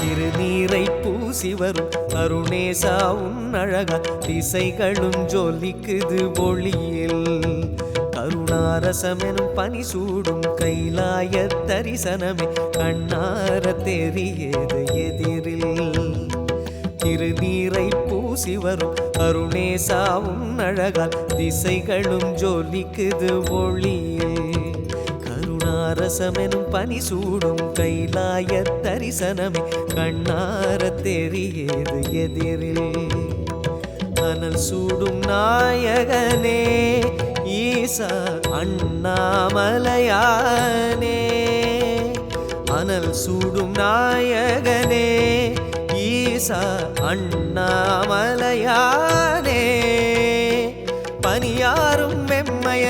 திருநீரை பூசி வரும். கருணேசாவும் உன் அழகா திசைகளும் ஜொலிக்குது ஒளியில். கருணாரசமெனும் பனி சூடும் கைலாய தரிசனமே கண்ணார தெரியது எதிரில். திருநீரை பூசி வரும். கருணேசாவும் அழகால் திசைகளும் ஜொலிக்குது ஒளியே கருணாரசமெனும் பனி சூடும் கைலாய தரிசனமே. கண்ணார தெரியது எதிரில். அனல் சூடும் நாயகனே ஈசா அண்ணாமலையானே. அனல் சூடும் நாயகனே ஈசா அண்ணாமலையானே. பனியா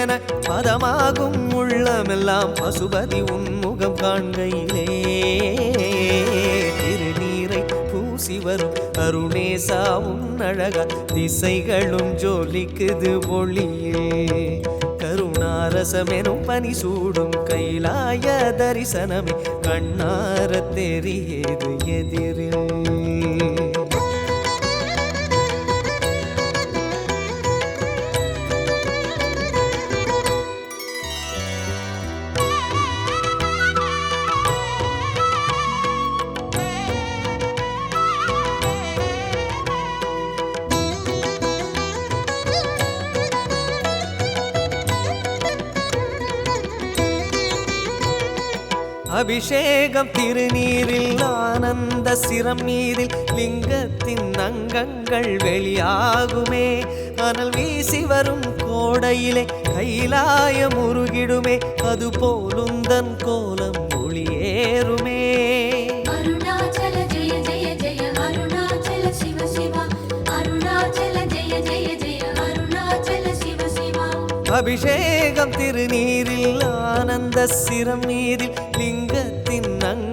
என பதமாகும் உள்ளமெல்லாம் பசுபதி உன்முகம் காண்கையிலே. திருநீரை பூசி வரும் அருணேசாவும் அழகா திசைகளும் ஜோலிக்குது ஒளியே. கருணாரசமெனும் பனி சூடும் கைலாய தரிசனமே கண்ணார தெரியது எதிரில் அபிஷேகம் திருநீரில் ஆனந்த சிரம் மீதில் லிங்கத்தின் அங்கங்கள் வெளியாகுமே. அனல் வீசி வரும் கோடையிலே கைலாயம் உருகிடுமே அது போலுந்தன் கோலம் ஒளியேறுமே. அபிஷேகம் திருநீரில் ஆனந்த சிரம் லிங்கத்தின்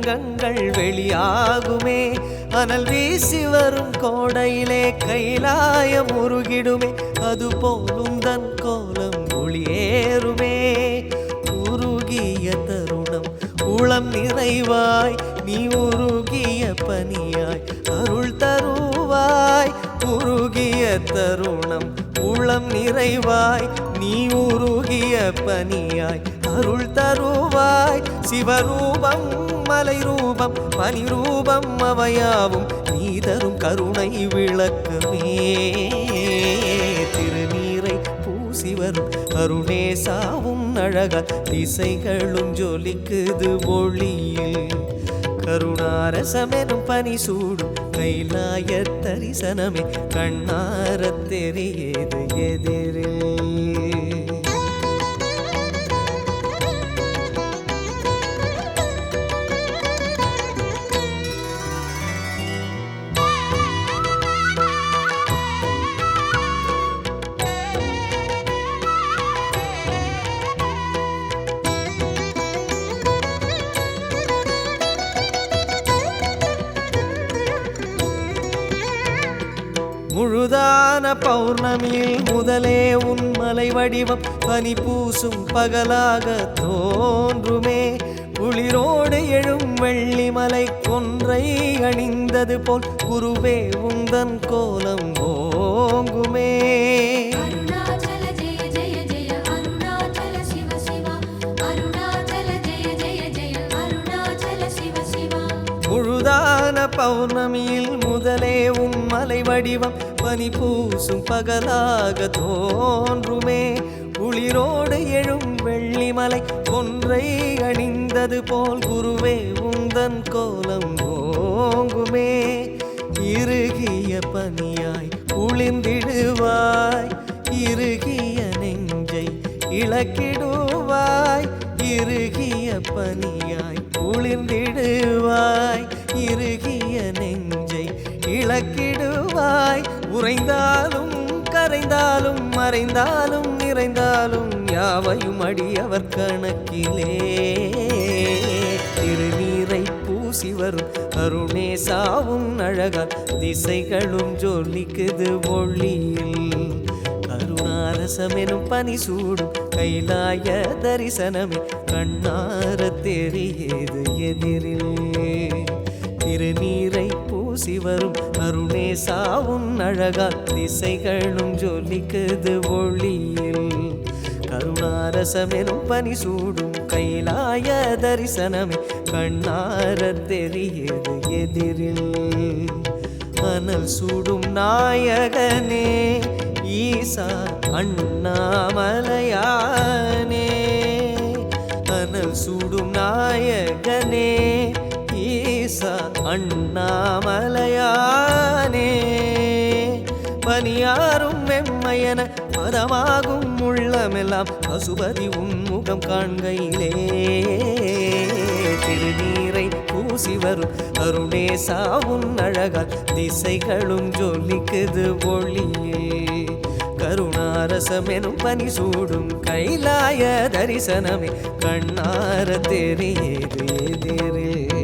அங்கங்கள் வெளியாகுமே. அனல் வீசி வரும் கோடையிலே கைலாயம் உருகிடுமே அது போலும் தன் கோலம் ஒளியேறுமே. உருகிய தருணம் உளம் நிறைவாய். நீ உருகிய பனியாய் அருள் தருவாய். உருகிய தருணம் உளம் நிறைவாய். நீ உருகிய பனியாய் அருள் தருவாய். சிவரூபம் மலை ரூபம் பனி ரூபம் அவையாவும் நீ தரும் கருணை விளக்கமே. திருநீரை பூசி வரும் அருணேசாவும் அழக திசைகளும் ஜொலிக்குது ஒளியில். கருணாரசமெனும் பனி சூடும் கைலாய தரிசனமே கண்ணார தெரியது எதே முழுதான பௌர்ணமியில் முதலே உன்மலை வடிவம் பனி பூசும் பகலாக தோன்றுமே. குளிரோடு எழும் வெள்ளிமலை கொன்றை அணிந்தது போல் குருவே உந்தன் கோலம் ஓங்குமே. முழுதான பௌர்ணமியில் முதலே உன் மலை வடிவம் பனி பூசும் பகலாக தோன்றுமே. குளிரோடு எழும் வெள்ளிமலை ஒன்றை அணிந்தது போல் குருவே உந்தன் கோலம் ஓங்குமே. இறுகிய பனியாய் குளிர்ந்திடுவாய் இறுகிய நெஞ்சை இழக்கிடுவாய். இறுகிய பனியாய் குளிர்ந்திடுவாய். இறுகிய நெஞ்சை இழக்கிடுவாய். உறைந்தாலும் கரைந்தாலும் மறைந்தாலும் நிறைந்தாலும் யாவையும் அடியவர் கணக்கிலே. திருநீரை பூசி வரும் அருணேசாவும் அழகால் திசைகளும் ஜொலிக்குது ஒளியில். கருணாரசமெனும் பனி சூடும். கைலாய தரிசனமே கண்ணார தெரியது எதிரிலே. திருநீரை பூசி வரும் அருணேசாவும் அழகா திசைகளும் ஜொலிக்குது ஒளியில். கருணாரசமெனும் பனி சூடும். கைலாய தரிசனமே கண்ணார தெரியது எதிரில். அனல் சூடும் நாயகனே ஈசா அண்ணாமலையானே அனல் சூடும் நாயகனே ஈசா அண்ணாமலையானே. பனியாரும் மெம்மையன பதமாகும் உள்ளமெல்லாம் பசுபதி உன்முகம் காண்கையிலே. திருநீரை பூசி வரும் அருணேசா உன் அழகால் திசைகளும் ஜொலிக்குது ஒளியே. கருணாரசமெனும் பனி சூடும் கைலாய தரிசனமே. கண்ணார தெரியுது எதிரே